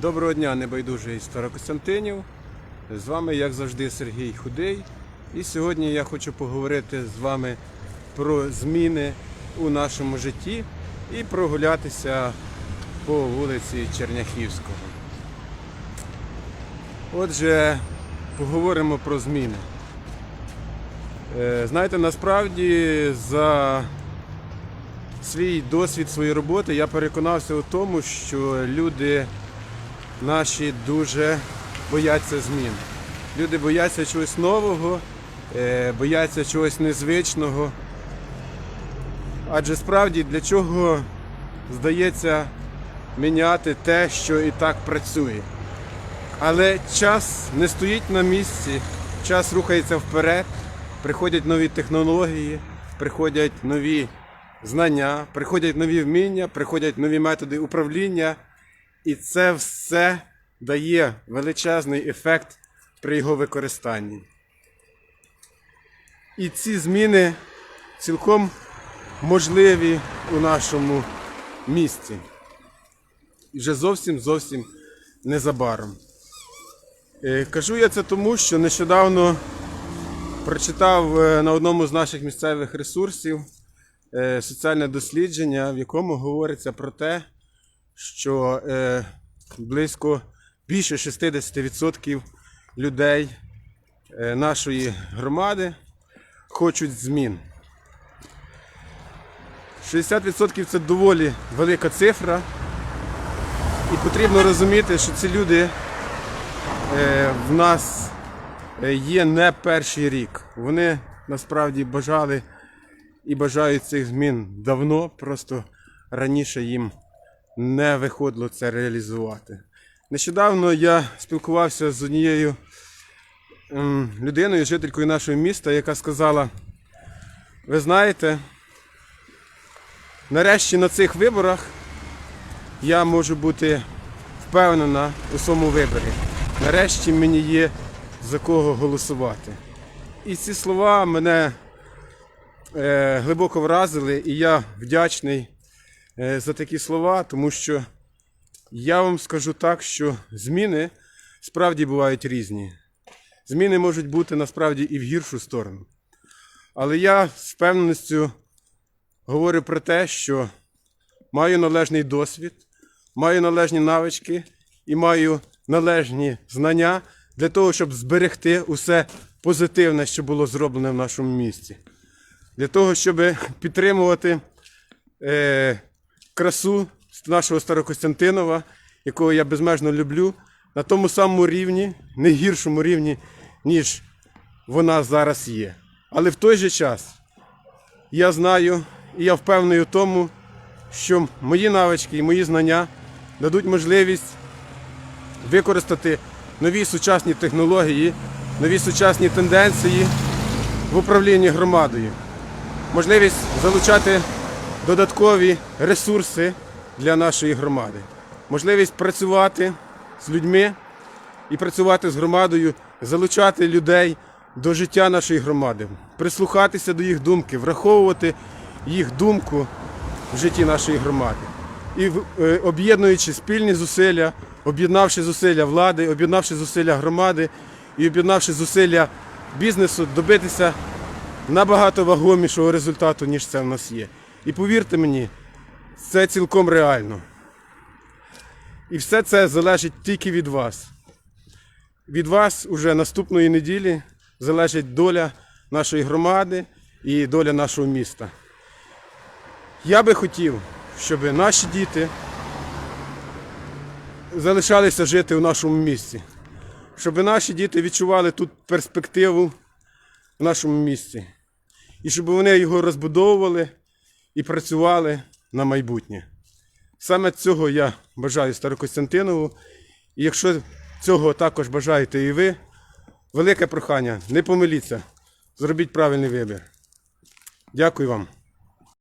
Доброго дня, небайдужий Старокостянтинів. З вами, як завжди, Сергій Худий. І сьогодні я хочу поговорити з вами про зміни у нашому житті і прогулятися по вулиці Черняхівського. Отже, поговоримо про зміни. Е, Знаєте, насправді за свій досвід своєї роботи я переконався у тому, що люди наші дуже бояться змін. Люди бояться чогось нового, е, бояться чогось незвичного. Адже справді для чого здається міняти те, що і так працює. Але час не стоїть на місці, час рухається вперед, приходять нові технології, приходять нові знання, приходять нові вміння, приходять нові методи управління. І це все дає величезний ефект при його використанні. І ці зміни цілком можливі у нашому місті. І вже зовсім зовсім незабаром. Е, Кажу я це тому, що нещодавно прочитав е, на одному з наших місцевих ресурсів е, соціальне дослідження, в якому говориться про те, що е, близько більше 60% людей е, нашої громади хочуть змін. 60% це доволі велика цифра, і потрібно розуміти, що ці люди е, в нас е, є не перший рік. Вони насправді бажали і бажають цих змін давно, просто раніше їм не виходило це реалізувати. Нещодавно я спілкувався з однією ем, людиною, жителькою нашого міста, яка сказала: ви знаєте, нарешті на цих виборах я можу бути впевнена у своєму виборі. Нарешті мені є за кого голосувати. І ці слова мене е, глибоко вразили, і я вдячний за такі слова, тому що я вам скажу так, що зміни справді бувають різні. Зміни можуть бути насправді і в гіршу сторону. Але я з певністю говорю про те, що маю належний досвід, маю належні навички і маю належні знання для того, щоб зберегти усе позитивне, що було зроблене в нашому місті. Для того, щоб підтримувати е, красу нашого Старокостянтинова, якого я безмежно люблю, на тому самому рівні, не гіршому рівні, ніж вона зараз є. Але в той же час я знаю і я впевнений у тому, що мої навички і мої знання дадуть можливість використати нові сучасні технології, нові сучасні тенденції в управлінні громадою можливість залучати додаткові ресурси для нашої громади, можливість працювати з людьми і працювати з громадою, залучати людей до життя нашої громади, прислухатися до їх думки, враховувати їх думку в житті нашої громади. І е, об'єднуючи спільні зусилля, об'єднавши зусилля влади, об'єднавши зусилля громади і об'єднавши зусилля бізнесу, добитися набагато вагомішого результату, ніж це в нас є. І повірте мені, це цілком реально. І все це залежить тільки від вас. Від вас уже наступної неділі залежить доля нашої громади і доля нашого міста. Я би хотів, щоб наші діти залишалися жити у нашому місті, щоб наші діти відчували тут перспективу в нашому місті. І щоб вони його розбудовували і працювали на майбутнє. Саме цього я бажаю Старокостянтинову. І якщо цього також бажаєте і ви, велике прохання, не помиліться, зробіть правильний вибір. Дякую вам.